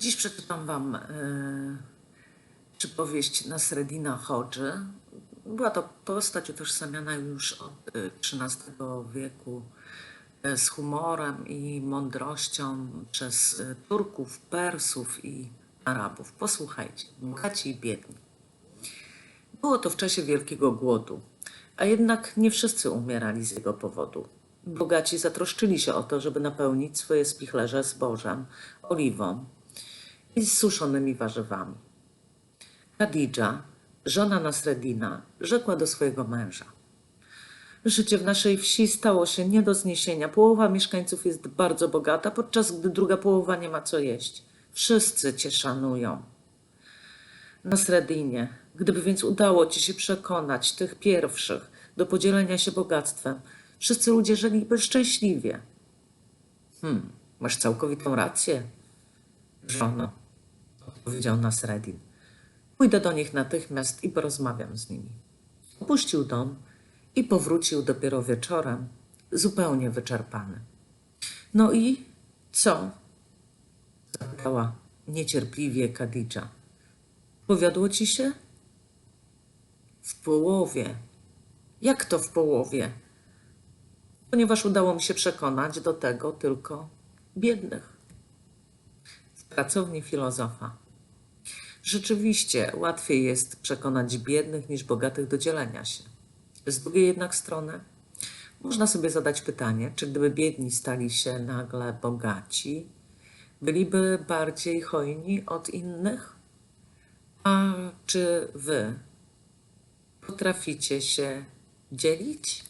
Dziś przeczytam Wam e, przypowieść Nasreddina Hodży. Była to postać utożsamiana już od e, XIII wieku e, z humorem i mądrością przez e, Turków, Persów i Arabów. Posłuchajcie, bogaci i biedni. Było to w czasie Wielkiego Głodu, a jednak nie wszyscy umierali z jego powodu. Bogaci zatroszczyli się o to, żeby napełnić swoje spichlerze zbożem, oliwą i suszonymi warzywami. Khadidża, żona Nasreddina, rzekła do swojego męża. Życie w naszej wsi stało się nie do zniesienia. Połowa mieszkańców jest bardzo bogata, podczas gdy druga połowa nie ma co jeść. Wszyscy cię szanują. Nasreddinie, gdyby więc udało ci się przekonać tych pierwszych do podzielenia się bogactwem, wszyscy ludzie żyliby szczęśliwie. Hmm, masz całkowitą rację, żono, odpowiedział Nasreddin. Pójdę do nich natychmiast i porozmawiam z nimi. Opuścił dom i powrócił dopiero wieczorem, zupełnie wyczerpany. No i co? zapytała niecierpliwie Kadidża. Powiodło ci się? W połowie. Jak to w połowie? Ponieważ udało mi się przekonać do tego tylko biednych. W pracowni filozofa. Rzeczywiście łatwiej jest przekonać biednych niż bogatych do dzielenia się. Z drugiej jednak strony można sobie zadać pytanie, czy gdyby biedni stali się nagle bogaci, byliby bardziej hojni od innych? A czy wy potraficie się dzielić?